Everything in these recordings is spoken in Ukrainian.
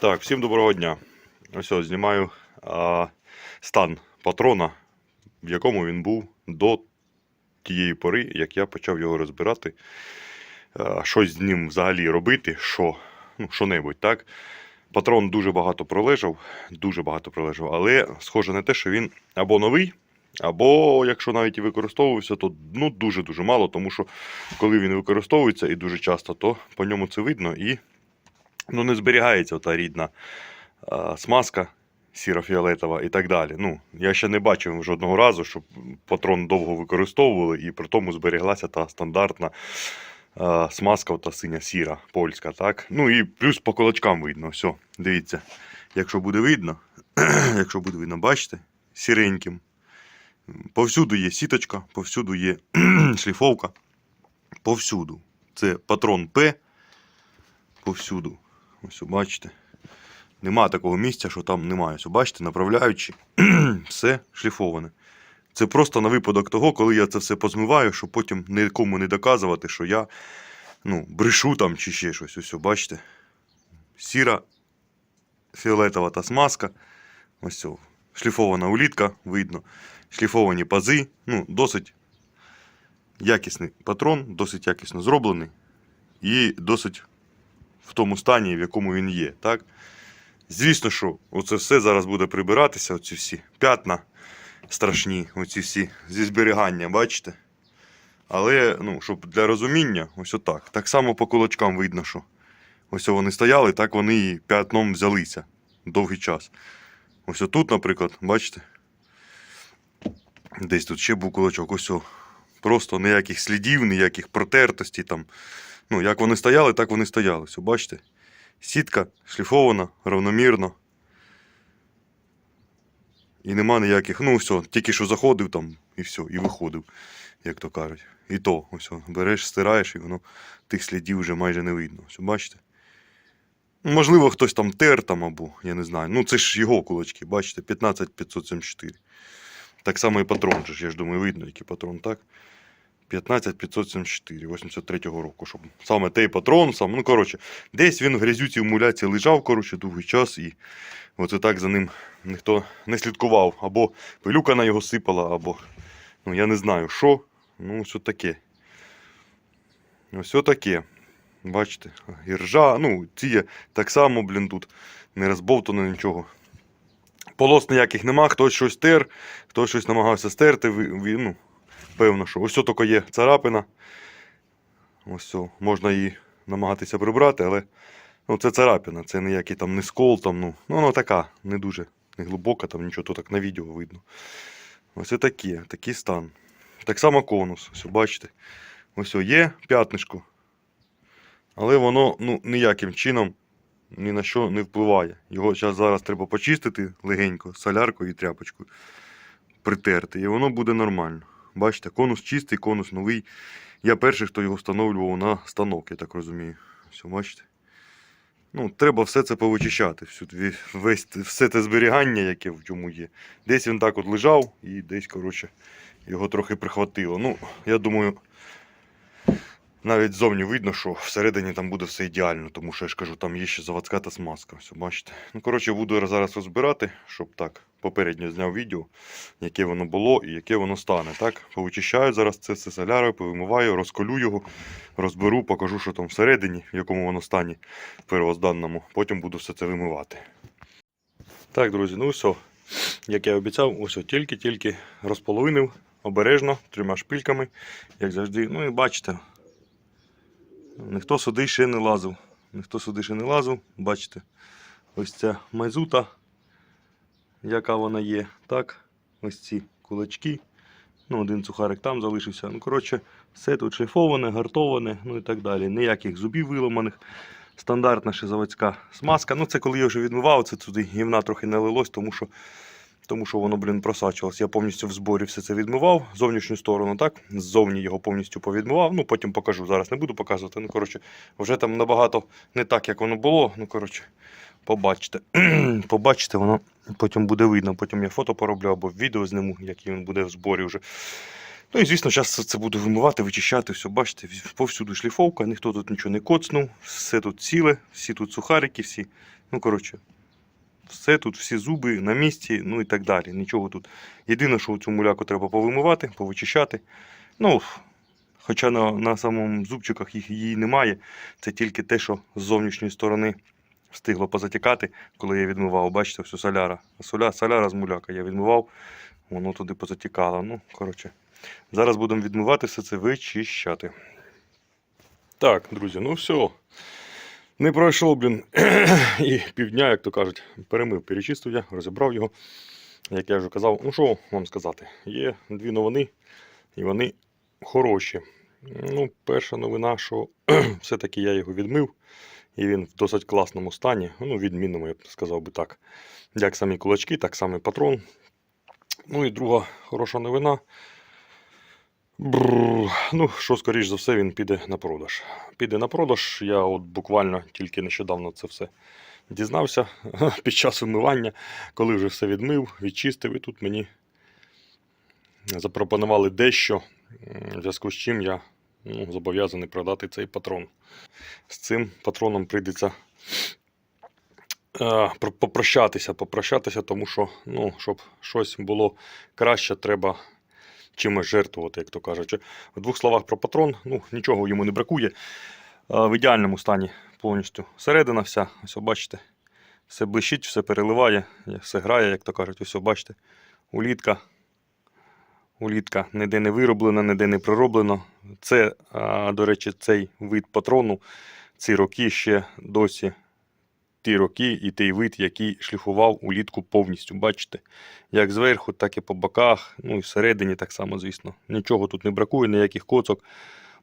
Так, всім доброго дня. Ось ось знімаю а, стан патрона, в якому він був до тієї пори, як я почав його розбирати. А, щось з ним взагалі робити, що, ну, що-небудь, так? Патрон дуже багато пролежав, дуже багато пролежав, але схоже на те, що він або новий, або якщо навіть і використовувався, то ну, дуже-дуже мало, тому що коли він використовується і дуже часто, то по ньому це видно і ну, не зберігається та рідна а, смазка сіро-фіолетова і так далі. Ну, я ще не бачив жодного разу, щоб патрон довго використовували, і при тому зберіглася та стандартна а, смазка та синя сіра польська. Так? Ну і плюс по кулачкам видно. Все, дивіться, якщо буде видно, якщо буде видно, бачите, сіреньким. Повсюду є сіточка, повсюду є шліфовка. Повсюду. Це патрон П. Повсюду. Ось бачите. Нема такого місця, що там немає. Ось бачите, направляючи, все шліфоване. Це просто на випадок того, коли я це все позмиваю, щоб потім нікому не доказувати, що я ну, брешу там чи ще щось. Ось, бачите. Сіра, фіолетова та смазка. Ось цього. Шліфована улітка, видно. Шліфовані пази. Ну, досить якісний патрон, досить якісно зроблений. І досить в тому стані, в якому він є. Так? Звісно, що оце все зараз буде прибиратися, оці всі п'ятна страшні, оці всі зі зберігання, бачите? Але, ну, щоб для розуміння, ось отак. Так само по кулачкам видно, що ось вони стояли, так вони і п'ятном взялися довгий час. Ось отут, наприклад, бачите? Десь тут ще був кулачок, ось. Просто ніяких слідів, ніяких протертостей там. Ну, як вони стояли, так вони стояли. Все, бачите? Сітка шліфована, равномірно. І нема ніяких. Ну, все, тільки що заходив там і все, і виходив, як то кажуть. І то, ось, береш, стираєш, і воно тих слідів вже майже не видно. Все, бачите? Ну, Можливо, хтось там тер там або, я не знаю. Ну, це ж його кулачки, бачите, 15574. Так само і патрон же я ж думаю, видно, який патрон, так? 15574, 83-го року. Щоб саме той патрон, сам, ну коротше, десь він в грязюці в лежав, коротше, довгий час, і оце так за ним ніхто не слідкував. Або пилюка на його сипала, або ну я не знаю що. Ну, що таке. Ось таке. Бачите, іржа, ну, ці так само, блін, тут не розбовтано нічого. Полос ніяких нема, хтось щось тер, хтось щось намагався стерти. ну, певно, що ось тільки є царапина. Ось все. Можна її намагатися прибрати, але ну, це царапина, це ніякий там не скол, там, ну, ну вона така, не дуже не глибока, там нічого, то так на відео видно. Ось такі, такий стан. Так само конус, ось бачите. Ось є п'ятнишко. Але воно ну, ніяким чином ні на що не впливає. Його зараз, зараз треба почистити легенько, соляркою і тряпочкою. Притерти, і воно буде нормально. Бачите, конус чистий, конус новий. Я перший, хто його встановлював на станок, я так розумію. Все, бачите? Ну, треба все це повичищати. Всю, весь, все те зберігання, яке в чому є. Десь він так от лежав і десь, коротше, його трохи прихватило. Ну, я думаю, навіть ззовні видно, що всередині там буде все ідеально, тому що я ж кажу, там є ще заводська та смазка. Все, бачите. Ну, коротше, буду зараз розбирати, щоб так попередньо зняв відео, яке воно було і яке воно стане. Так, повичищаю зараз це все солярою, повимиваю, розколю його, розберу, покажу, що там всередині, в якому воно стані первозданному. Потім буду все це вимивати. Так, друзі, ну все. Як я обіцяв, ось тільки-тільки розполовинив обережно трьома шпильками, як завжди. Ну і бачите, ніхто сюди ще не лазив. Ніхто сюди ще не лазив. Бачите, ось ця майзута, яка вона є. Так, ось ці кулачки. Ну, один сухарик там залишився. Ну, коротше, все тут шліфоване, гартоване, ну і так далі. Ніяких зубів виламаних. Стандартна ще заводська смазка. Ну, це коли я вже відмивав, це туди гівна трохи налилось, тому що, тому що воно, блін, просачувалось. Я повністю в зборі все це відмивав, зовнішню сторону, так? Ззовні його повністю повідмивав. Ну, потім покажу. Зараз не буду показувати. Ну, коротше, вже там набагато не так, як воно було. Ну, коротше, побачите. побачите, воно потім буде видно. Потім я фото пороблю або відео зніму, який він буде в зборі вже. Ну і звісно, зараз це буду вимивати, вичищати, все, бачите, повсюду шліфовка, ніхто тут нічого не коцнув, все тут ціле, всі тут сухарики, всі. Ну, коротше, все тут, всі зуби на місці, ну і так далі. Нічого тут. Єдине, що цю муляку треба повимивати, повичищати. Ну, хоча на, на самому зубчиках їх її немає. Це тільки те, що з зовнішньої сторони встигло позатікати, коли я відмивав. Бачите, все соляра. Соля, соляра з муляка я відмивав, воно туди позатікало. Ну, коротше. Зараз будемо відмивати все це, вичищати. Так, друзі, ну все. Не пройшло, блін, і півдня, як то кажуть, перемив, перечистив я, розібрав його. Як я вже казав, ну що вам сказати, є дві новини, і вони хороші. Ну, перша новина, що все-таки я його відмив, і він в досить класному стані. Ну, відмінному, я б сказав би так. Як самі кулачки, так само патрон. Ну і друга хороша новина. Бррр. Ну, що, скоріш за все, він піде на продаж. Піде на продаж. Я от буквально тільки нещодавно це все дізнався під час вимивання, коли вже все відмив, відчистив, і тут мені запропонували дещо, в зв'язку з чим я ну, зобов'язаний продати цей патрон. З цим патроном прийдеться е, попрощатися, попрощатися, тому що, ну, щоб щось було краще, треба чимось жертвувати, як то кажуть. В двох словах про патрон, ну, нічого йому не бракує. Е, В ідеальному стані повністю середина вся. Ось бачите, все блищить, все переливає, все грає, як то кажуть, ось бачите. Улітка. Улітка ніде не вироблена, ніде не пророблено. Це, до речі, цей вид патрону, ці роки ще досі ті роки і той вид, який шліфував улітку повністю. Бачите, як зверху, так і по боках, ну і всередині так само, звісно. Нічого тут не бракує, ніяких коцок,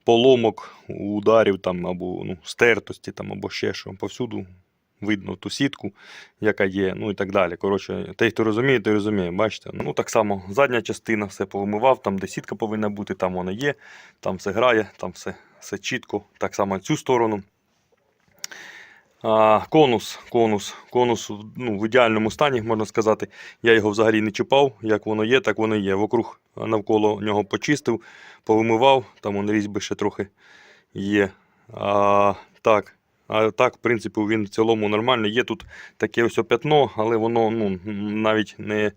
поломок, ударів там, або ну, стертості, там, або ще що. Повсюду видно ту сітку, яка є, ну і так далі. Коротше, той, хто розуміє, той розуміє. Бачите? Ну так само задня частина, все повимивав, там, де сітка повинна бути, там вона є, там все грає, там все, все чітко. Так само цю сторону. А, конус, конус, конус ну, в ідеальному стані, можна сказати. Я його взагалі не чіпав. Як воно є, так воно є. Вокруг навколо нього почистив, повимивав, там он різьби ще трохи є. А, так, а так, в принципі, він в цілому нормальний. Є тут таке ось п'ятно, але воно ну, навіть не,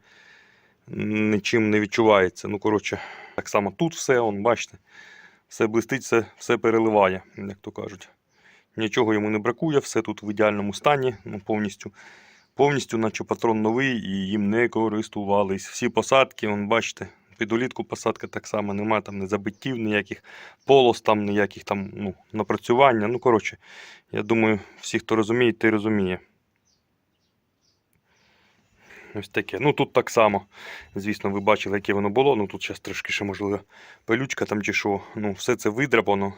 нічим не відчувається. Ну, коротше, так само тут все, он, бачите, все блистить, все, все переливає, як то кажуть. Нічого йому не бракує, все тут в ідеальному стані, ну, повністю. Повністю, наче патрон новий, і їм не користувались. Всі посадки, он, бачите, під улітку посадка так само, немає там ні забиттів, ніяких полос, там, ніяких там ну, напрацювання. Ну, коротше, я думаю, всі, хто розуміє, той розуміє. Ось таке. Ну тут так само. Звісно, ви бачили, яке воно було. Ну тут зараз трошки ще, можливо, пилючка там чи що. Ну, все це видрапано,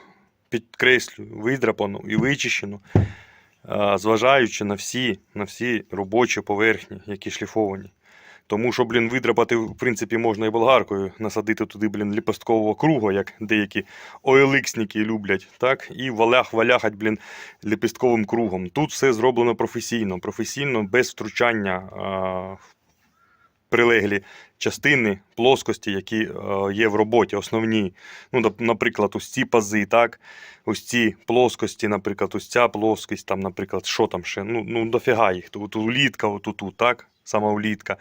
підкреслюю, видрапано і вичищено, зважаючи на всі, на всі робочі поверхні, які шліфовані. Тому що, блін, видрапати, в принципі, можна і болгаркою, насадити туди, блін, ліпосткового круга, як деякі OLX-ники люблять, так? І валях валяхать, блін, ліпістковим кругом. Тут все зроблено професійно, професійно, без втручання а, прилеглі частини, плоскості, які е, є в роботі, основні. Ну, наприклад, ось ці пази, так? ось ці плоскості, наприклад, ось ця плоскость, там, наприклад, що там ще? Ну, ну дофіга їх. Тут улітка, отут, так? Сама улітка.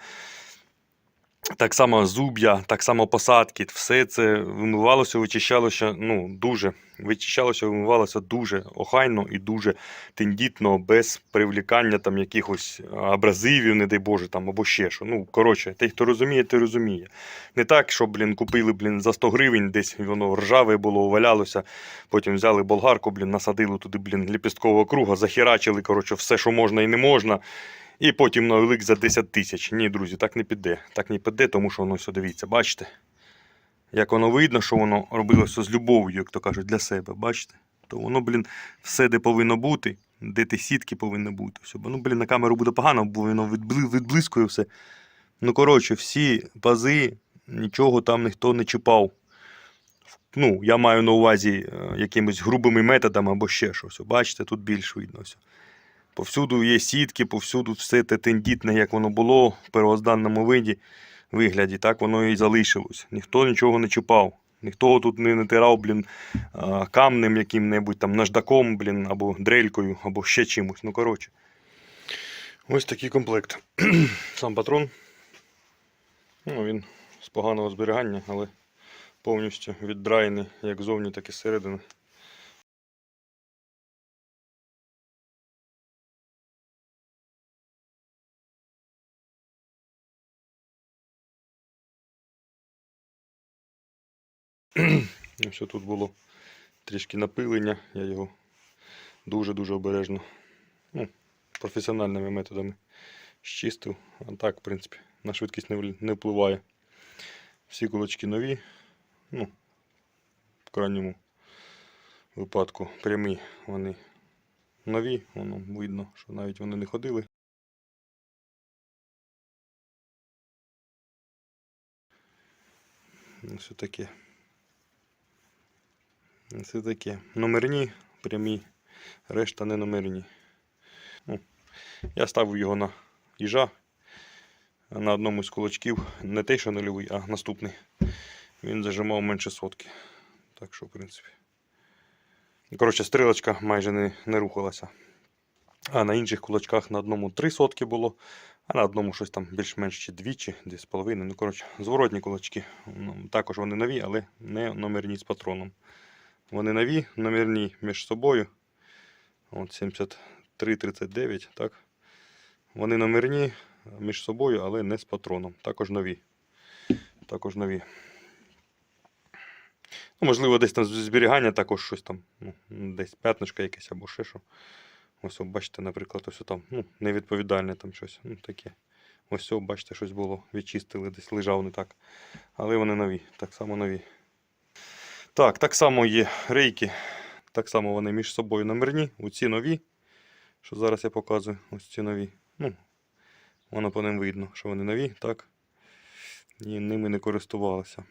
Так само зуб'я, так само посадки, все це вимивалося, вичищалося ну, дуже. Вичищалося, вимивалося дуже охайно і дуже тендітно, без привлікання там якихось абразивів, не дай Боже, там або ще що. Ну, коротше, той, хто розуміє, той розуміє. Не так, що, блін, купили, блін, за 100 гривень, десь воно ржаве було, валялося. Потім взяли болгарку, блін, насадили туди, блін, ліпісткового круга, захерачили, коротше, все, що можна і не можна. І потім на за 10 тисяч. Ні, друзі, так не піде. Так не піде, тому що воно все дивіться, бачите? Як воно видно, що воно робилося з любов'ю, як то кажуть, для себе, бачите? То воно, блін, все, де повинно бути, де ті сітки повинні бути. Все. Ну, блін, на камеру буде погано, бо воно відблискує все. Ну, коротше, всі пази, нічого там ніхто не чіпав. Ну, я маю на увазі е, якимись грубими методами або ще щось. Бачите, тут більш видно. Все. Повсюду є сітки, повсюду все те тендітне, як воно було в первозданному виді. вигляді. Так воно і залишилось. Ніхто нічого не чіпав. Ніхто тут не натирав, блін, камнем яким-небудь там наждаком, блін, або дрелькою, або ще чимось. Ну, коротше. Ось такий комплект. Сам патрон. Ну, він з поганого зберігання, але повністю віддраєний як зовні, так і зсередини. Ось тут було трішки напилення, я його дуже-дуже обережно, ну, професіональними методами щистив. А так, в принципі, на швидкість не, впливає. Всі кулачки нові. Ну, в крайньому випадку прямі вони нові, воно видно, що навіть вони не ходили. Все таке. Це таке. Номерні, прямі, решта не номерні. Ну, я ставив його на їжа на одному з кулачків. Не той, що нульовий, а наступний. Він зажимав менше сотки. Так що, в принципі. Коротше, стрілочка майже не, не рухалася. А на інших кулачках на одному 3 сотки було, а на одному щось там більш-менш чи 2 чи 2,5. Ну, коротше, зворотні кулачки. Ну, також вони нові, але не номерні з патроном. Вони нові, номерні між собою. От 73-39, так. Вони номерні між собою, але не з патроном. Також нові. Також нові. Ну, можливо, десь там зберігання також щось там. Ну, десь п'ятнишко якесь або ще що. Ось, бачите, наприклад, ось там, ну, невідповідальне там щось. Ну, таке. Ось, бачите, щось було. Відчистили, десь лежав не так. Але вони нові, так само нові. Так, так само є рейки. Так само вони між собою номерні. Оці нові. Що зараз я показую. Ось ці нові. Ну, воно по ним видно, що вони нові, так. І ними не користувалися.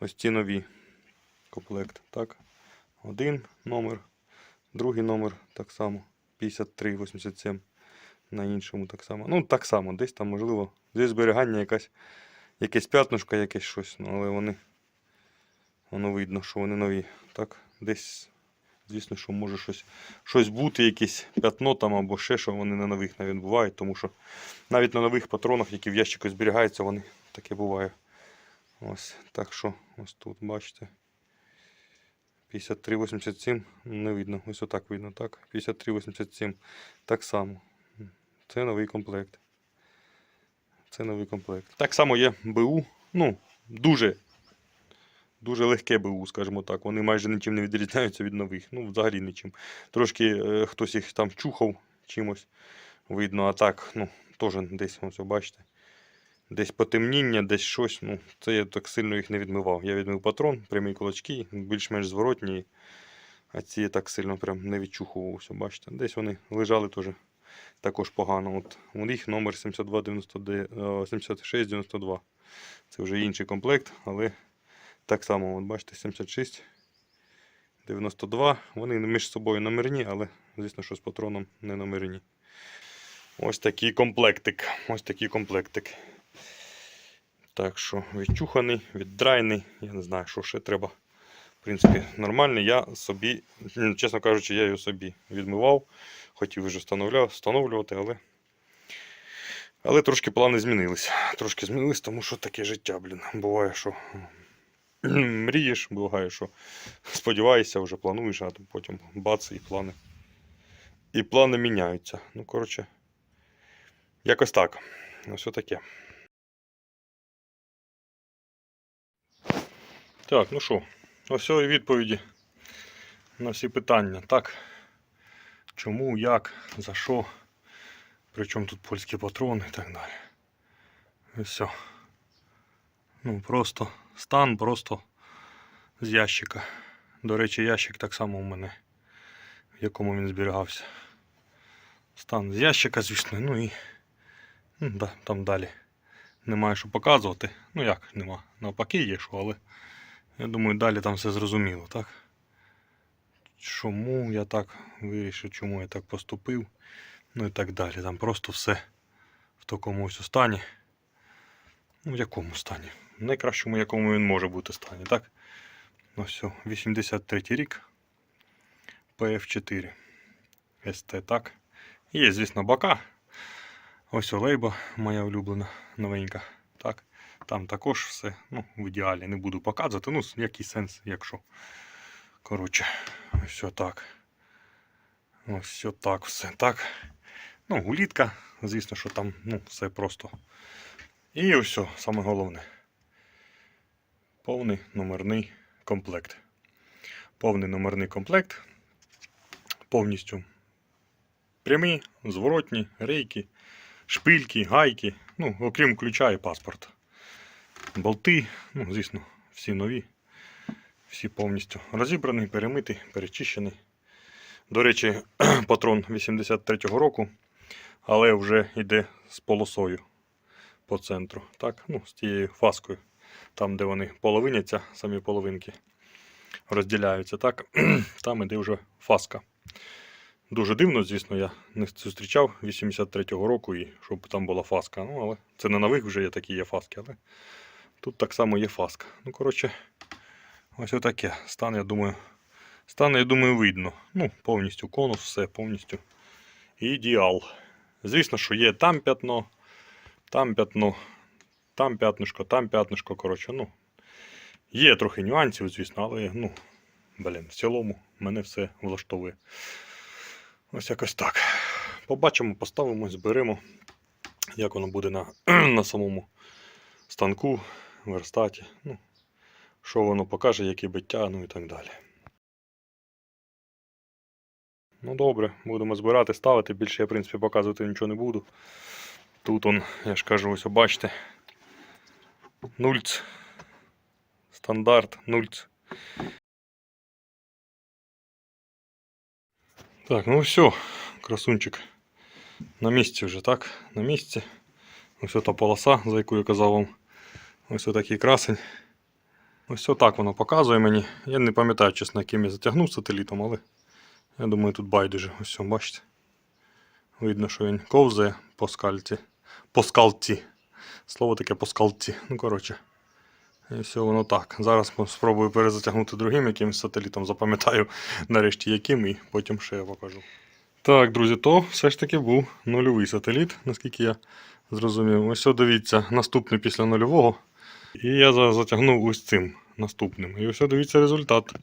Ось ці нові комплект. Так. Один номер, другий номер так само. 53,87. На іншому так само. Ну, так само, десь там, можливо, зі зберігання якась, якесь п'ятнушко, якесь щось, ну, але вони. Воно видно, що вони нові. Так, десь, звісно, що може щось, щось бути, якесь п'ятно там або ще що вони на нових навіть бувають, тому що навіть на нових патронах, які в ящику зберігаються, вони таке буває. Ось так що, ось тут, бачите. 53,87 не видно. Ось отак видно, так. 53,87. Так само. Це новий комплект. Це новий комплект. Так само є БУ. Ну, дуже дуже легке БУ, скажімо так. Вони майже нічим не відрізняються від нових. Ну, взагалі нічим. Трошки е, хтось їх там чухав чимось. Видно, а так, ну, теж десь, ось, бачите. Десь потемніння, десь щось. Ну, це я так сильно їх не відмивав. Я відмив патрон, прямі кулачки, більш-менш зворотні. А ці я так сильно прям не відчухував. Ось, бачите. Десь вони лежали теж також погано. От у них номер 7290, 7692. Це вже інший комплект, але так само, от бачите, 76, 92. Вони між собою номерні, але, звісно, що з патроном не номерні. Ось такий комплектик. Ось такий комплектик. Так що відчуханий, віддрайний. Я не знаю, що ще треба. В принципі, нормальний. Я собі, чесно кажучи, я його собі відмивав. Хотів вже встановлювати, але. Але трошки плани змінились. Трошки змінились, тому що таке життя, блін. Буває, що мрієш, буває, що сподіваєшся, вже плануєш, а потім бац і плани. І плани міняються. Ну, коротше, якось так. Ось таке. Так, ну що, ось і відповіді на всі питання. Так. Чому, як, за що, причому тут польські патрони і так далі. І все. Ну, просто стан просто з ящика. До речі, ящик так само у мене, в якому він зберігався. Стан з ящика, звісно, ну і ну, да, там далі. Немає що показувати. Ну як нема. Навпаки є що, але я думаю, далі там все зрозуміло, так? Чому я так вирішив, чому я так поступив, ну і так далі. Там просто все в такому ось стані. Ну, в якому стані? Найкращому, якому він може бути стані, так? Ну все, 83 рік. PF4. ST, так. Є, звісно, бока. Ось олейба моя улюблена, новенька. Так. Там також все ну, в ідеалі не буду показувати. Ну, який сенс, якщо. Коротше, ось так. Ось так все. Так. Ну, улітка, звісно, що там ну, все просто. І ось, саме головне. Повний номерний комплект. Повний номерний комплект. Повністю прямі, зворотні, рейки, шпильки, гайки. Ну, окрім ключа і паспорт. Болти, ну, звісно, всі нові. Всі повністю розібрані, перемиті, перечищені. До речі, патрон 83-го року, але вже йде з полосою по центру. Так, ну, з тією фаскою. Там, де вони половиняться, самі половинки розділяються. Так, там іде вже фаска. Дуже дивно, звісно, я не зустрічав 83-го року, і щоб там була фаска. Ну, але це на нових вже є такі є фаски, але тут так само є фаска. Ну, коротше, ось отаке. Стан, я думаю, стан, я думаю, видно. Ну, повністю конус, все повністю. Ідеал. Звісно, що є там п'ятно, там п'ятно, там п'ятнишко, там п'ятнишко. Коротше, ну, є трохи нюансів, звісно, але ну, блін, в цілому мене все влаштовує. Ось якось так. Побачимо, поставимо, зберемо, як воно буде на, на самому станку, верстаті. Ну, що воно покаже, які биття, ну і так далі. Ну добре, будемо збирати, ставити. Більше я, в принципі, показувати нічого не буду. Тут он, я ж кажу, ось бачите. Нульц. Стандарт, нульц. Так, ну все, красунчик. На місці вже, так? На місці. Ось та полоса, за яку я казав вам. Ось такий красень. Ось так воно показує мені. Я не пам'ятаю, чесно, яким я затягнув сателітом, але я думаю, тут байдуже. Ось, бачите. Видно, що він ковзає по скальці. По скалці. Слово таке по скалці. Ну, коротше. І все воно так. Зараз спробую перезатягнути другим якимось сателітом. Запам'ятаю нарешті яким, і потім ще я покажу. Так, друзі, то все ж таки був нульовий сателіт, наскільки я зрозумів. Ось дивіться, наступний після нульового. І я затягнув ось цим наступним. І ось дивіться результат.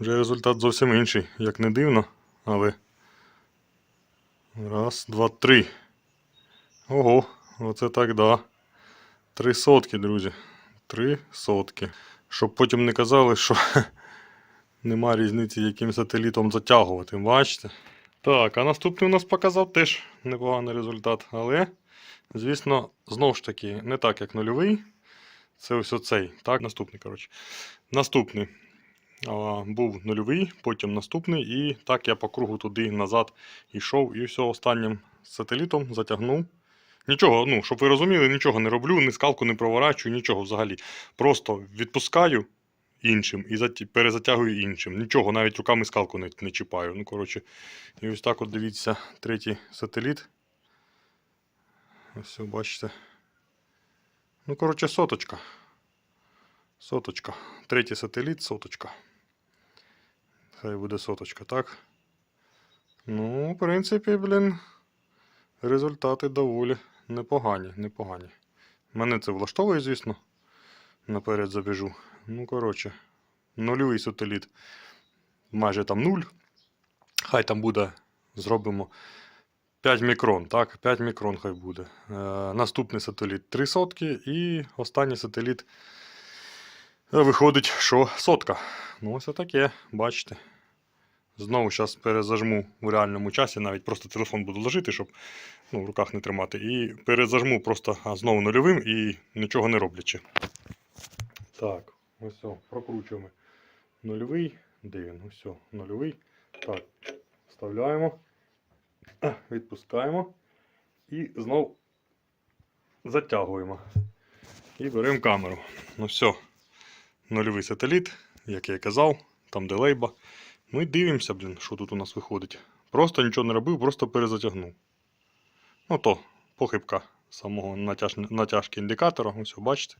Вже результат зовсім інший, як не дивно, але. Раз, два, три. Ого, оце так, да. Три сотки, друзі. Три сотки. Щоб потім не казали, що нема різниці, яким сателітом затягувати. Бачите? Так, а наступний у нас показав теж непоганий результат. Але, звісно, знову ж таки, не так, як нульовий. Це ось оцей. Так, наступний, коротше. Наступний а, був нульовий, потім наступний. І так я по кругу туди назад йшов. І все останнім сателітом затягнув. Нічого, ну, щоб ви розуміли, нічого не роблю, ні скалку не проворачую, нічого взагалі. Просто відпускаю іншим і перезатягую іншим. Нічого, навіть руками скалку не, не чіпаю. Ну, коротше, і ось так от дивіться третій сателіт. Ось, бачите. Ну, коротше, соточка. Соточка. Третій сателіт, соточка. Хай буде соточка, так? Ну, в принципі, блін. Результати доволі непогані, непогані. Мене це влаштовує, звісно. Наперед забіжу. Ну, коротше, нульовий сателіт. Майже там нуль. Хай там буде, зробимо 5 мікрон. Так, 5 мікрон хай буде. Е, наступний сателіт 3 сотки. І останній сателіт е, виходить, що сотка. Ну, ось таке, бачите. Знову зараз перезажму в реальному часі, навіть просто телефон буду ложити, щоб ну, в руках не тримати. І перезажму просто знову нульовим і нічого не роблячи. Так, ось прокручуємо. Нульовий, де він? Все, нульовий. Так, вставляємо, відпускаємо і знову затягуємо. І беремо камеру. Ну все, нульовий сателіт, як я і казав, там де лейба. Ну і дивимося, блін, що тут у нас виходить. Просто нічого не робив, просто перезатягнув. Ну то, похибка самого натяж... натяжки індикатора. Ось, бачите.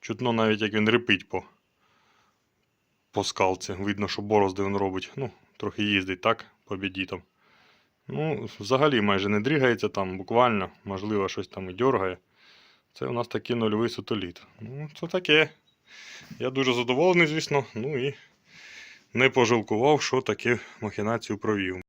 Чутно навіть як він репить по, по скалці. Видно, що борозди він робить. Ну, трохи їздить так, по біді там. Ну, взагалі майже не дрігається там, буквально, можливо, щось там і дергає. Це у нас такий нульовий сотоліт. Ну, це таке. Я дуже задоволений, звісно. Ну і не пожалкував, що таке махінацію провів.